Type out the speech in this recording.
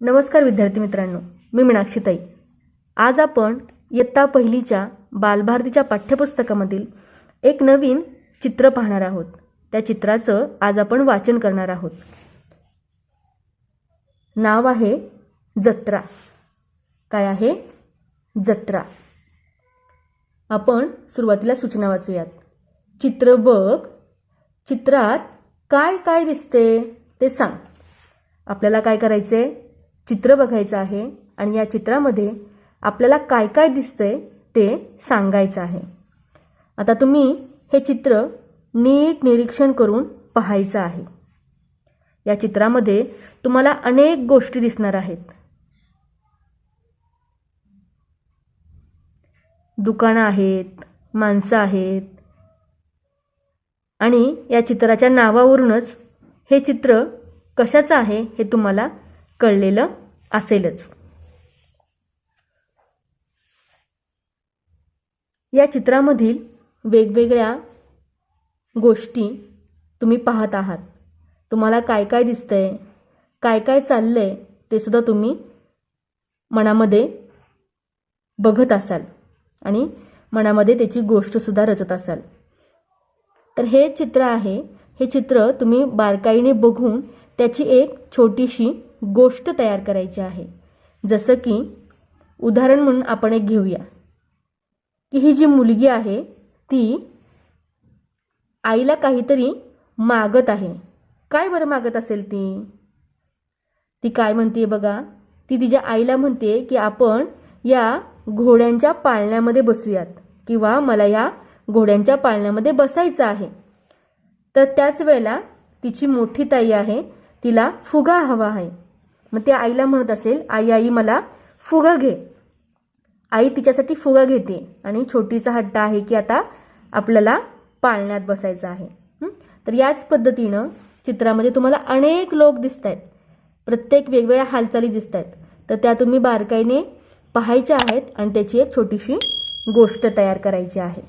नमस्कार विद्यार्थी मित्रांनो मी मीनाक्षीताई आज आपण इयत्ता पहिलीच्या बालभारतीच्या पाठ्यपुस्तकामधील एक नवीन चित्र पाहणार आहोत. त्या चित्राचं आज आपण वाचन करणार आहोत. नाव आहे जत्रा. काय आहे? जत्रा. आपण सुरुवातीला सूचना वाचूयात. चित्र बघ. चित्रात काय काय दिसते ते सांग. आपल्याला काय करायचंय? चित्र बघायचं आहे आणि या चित्रामध्ये आपल्याला काय काय दिसतंय ते सांगायचं आहे. आता तुम्ही हे चित्र नीट निरीक्षण करून पाहायचं आहे. या चित्रामध्ये तुम्हाला अनेक गोष्टी दिसणार आहेत. दुकानं आहेत माणसं आहेत. आणि या चित्राच्या नावावरूनच हे चित्र कशाचं आहे हे तुम्हाला कळलेलं असेलच. या चित्रामधील वेगवेगळ्या गोष्टी तुम्ही पाहत आहात. तुम्हाला काय काय दिसतंय काय काय चाललंय ते सुद्धा तुम्ही मनामध्ये बघत असाल आणि मनामध्ये त्याची गोष्टसुद्धा रचत असाल. तर हे चित्र आहे. हे चित्र तुम्ही बारकाईने बघून त्याची एक छोटीशी गोष्ट तयार करायची आहे. जसं की उदाहरण म्हणून आपण एक घेऊया. की ही जी मुलगी आहे ती आईला काहीतरी मागत आहे. काय बरं मागत असेल ती? ती काय म्हणते बघा? ती तिच्या आईला म्हणते की आपण या घोड्यांच्या पाळण्यामध्ये बसूयात किंवा मला या घोड्यांच्या पाळण्यामध्ये बसायचं आहे. तर त्याच वेळेला तिची मोठी ताई आहे तिला फुगा हवा आहे. मग ती आईला म्हणत असेल आई आई मला फुगं घे. आई तिच्यासाठी फुगा घेते आणि छोटीचा हट्ट आहे की आता आपल्याला पाळण्यात बसायचं आहे. तर याच पद्धतीनं चित्रामध्ये तुम्हाला अनेक लोक दिसत आहेत प्रत्येक वेगवेगळ्या हालचाली दिसत आहेत तर त्या तुम्ही बारकाईने पाहायच्या आहेत आणि त्याची एक छोटीशी गोष्ट तयार करायची आहे.